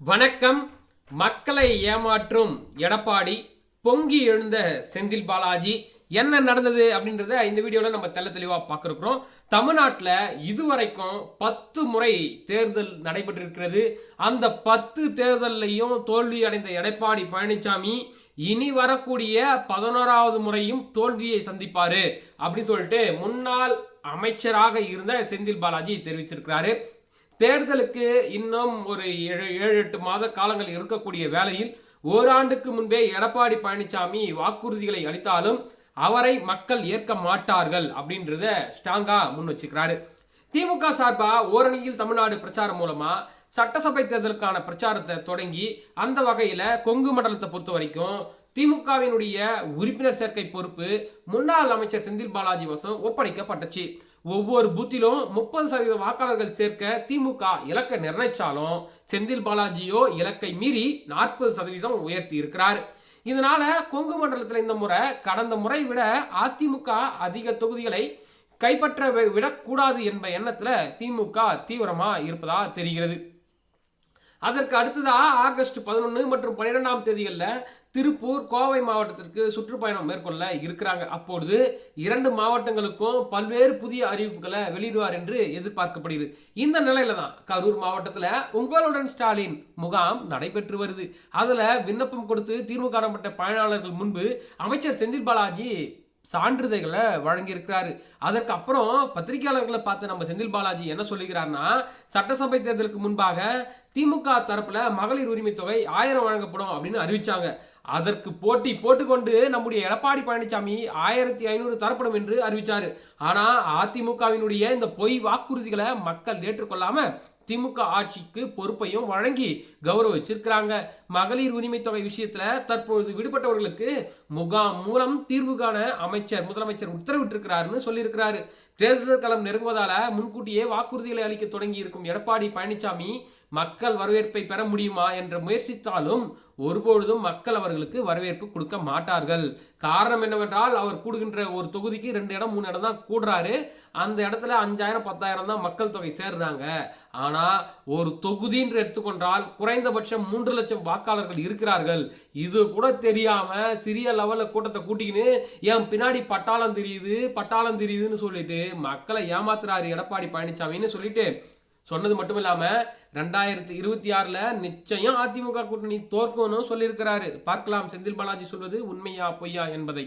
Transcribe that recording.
வணக்கம். மக்களை ஏமாற்றும் எடப்பாடி பொங்கி எழுந்த செந்தில் பாலாஜி என்ன நடந்தது அப்படின்றத இந்த வீடியோவில் நம்ம தெள்ள தெளிவாக பார்க்குறோம். தமிழ்நாட்டில் இதுவரைக்கும் பத்து முறை தேர்தல் நடைபெற்றிருக்கிறது. அந்த பத்து தேர்தல்லையும் தோல்வி அடைந்த எடப்பாடி பழனிசாமி இனி வரக்கூடிய பதினோராவது முறையும் தோல்வியை சந்திப்பாரு அப்படின்னு சொல்லிட்டு முன்னாள் அமைச்சராக இருந்த செந்தில் பாலாஜி தெரிவிச்சிருக்கிறாரு. தேர்தலுக்கு இன்னும் ஒரு ஏழு ஏழு எட்டு மாத காலங்கள் இருக்கக்கூடிய வேளையில் ஓராண்டுக்கு முன்பே எடப்பாடி பழனிசாமி வாக்குறுதிகளை அளித்தாலும் அவரை மக்கள் ஏற்க மாட்டார்கள் அப்படின்றத ஸ்ட்ராங்கா முன் வச்சுக்கிறாரு. திமுக சார்பா ஓரணியில் தமிழ்நாடு பிரச்சாரம் மூலமா சட்டசபை தேர்தலுக்கான பிரச்சாரத்தை தொடங்கி அந்த வகையில கொங்கு மண்டலத்தை பொறுத்த வரைக்கும் திமுகவினுடைய உறுப்பினர் சேர்க்கை பொறுப்பு முன்னாள் அமைச்சர் செந்தில் பாலாஜி வசம் ஒப்படைக்கப்பட்டுச்சு. ஒவ்வொரு பூத்திலும் முப்பது சதவீத வாக்காளர்கள் சேர்க்க திமுக இலக்கை நிர்ணயிச்சாலும் செந்தில் பாலாஜியோ இலக்கை மீறி நாற்பது சதவீதம் உயர்த்தி இருக்கிறார் இதனால கொங்கு மண்டலத்தில் இந்த முறை கடந்த முறை விட அதிமுக அதிக தொகுதிகளை கைப்பற்ற விடக்கூடாது என்ப எண்ணத்துல திமுக தீவிரமா இருப்பதா தெரிகிறது. அதற்கு அடுத்ததாக ஆகஸ்ட் பதினொன்று மற்றும் பன்னிரெண்டாம் தேதிகளில் திருப்பூர் கோவை மாவட்டத்திற்கு சுற்றுப்பயணம் மேற்கொள்ள இருக்கிறாங்க. அப்பொழுது இரண்டு மாவட்டங்களுக்கும் பல்வேறு புதிய அறிவிப்புகளை வெளியிடுவார் என்று எதிர்பார்க்கப்படுகிறது. இந்த நிலையில தான் கரூர் மாவட்டத்தில் உங்களுடன் ஸ்டாலின் முகாம் நடைபெற்று வருது. அதில் விண்ணப்பம் கொடுத்து தீர்வு காணப்பட்ட பயனாளர்கள் முன்பு அமைச்சர் செந்தில் பாலாஜி சான்றிதழ்களை வழங்கியிருக்கிறாரு. அதற்கு அப்புறம் பத்திரிகையாளர்களை பார்த்து நம்ம செந்தில் பாலாஜி என்ன சொல்லுகிறார்னா சட்டசபை தேர்தலுக்கு முன்பாக திமுக தரப்புல மகளிர் உரிமை தொகை ஆயிரம் வழங்கப்படும் அப்படின்னு அறிவிச்சாங்க. அதற்கு போட்டி போட்டுக்கொண்டு நம்முடைய எடப்பாடி பழனிசாமி ஆயிரத்தி ஐநூறு தரப்படும் என்று அறிவித்தார் ஆனால் அதிமுகவினுடைய இந்த பொய் வாக்குறுதிகளை மக்கள் ஏற்றுக்கொள்ளாமல் திமுக ஆட்சிக்கு பொறுப்பையும் வழங்கி கௌரவிச்சிருக்கிறாங்க. மகளிர் உரிமை தொகை விஷயத்துல தற்பொழுது விடுபட்டவர்களுக்கு முகாம் மூலம் தீர்வு காண அமைச்சர் முதலமைச்சர் உத்தரவிட்டிருக்கிறாருன்னு சொல்லியிருக்கிறாரு. தேர்தல் களம் நெருங்குவதால முன்கூட்டியே வாக்குறுதிகளை அளிக்க தொடங்கி இருக்கும் எடப்பாடி பழனிசாமி மக்கள் வரவேற்பை பெற முடியுமா என்று முயற்சித்தாலும் ஒருபொழுதும் மக்கள் அவர்களுக்கு வரவேற்பு கொடுக்க மாட்டார்கள். காரணம் என்னவென்றால் அவர் கூடுகின்ற ஒரு தொகுதிக்கு ரெண்டு இடம் மூணு இடம் தான் கூடுறாரு. அந்த இடத்துல அஞ்சாயிரம் பத்தாயிரம் தான் மக்கள் தொகை சேர்றாங்க. ஆனால் ஒரு தொகுதின்று எடுத்துக்கொண்டால் குறைந்தபட்சம் மூன்று லட்சம் வாக்காளர்கள் இருக்கிறார்கள். இது கூட தெரியாம சிறிய லெவலில் கூட்டத்தை கூட்டிக்கின்னு என் பின்னாடி பட்டாளம் தெரியுது பட்டாளம் தெரியுதுன்னு சொல்லிட்டு மக்களை ஏமாத்துறாரு எடப்பாடி பழனிசாமின்னு சொல்லிட்டு சொன்னது மட்டும் இல்லாமல் ரெண்டாயிரத்தி இருபத்தி ஆறில் நிச்சயம் அதிமுக கூட்டணி தோற்கணும் சொல்லியிருக்கிறாரு. பார்க்கலாம் செந்தில் பாலாஜி சொல்வது உண்மையா பொய்யா என்பதை.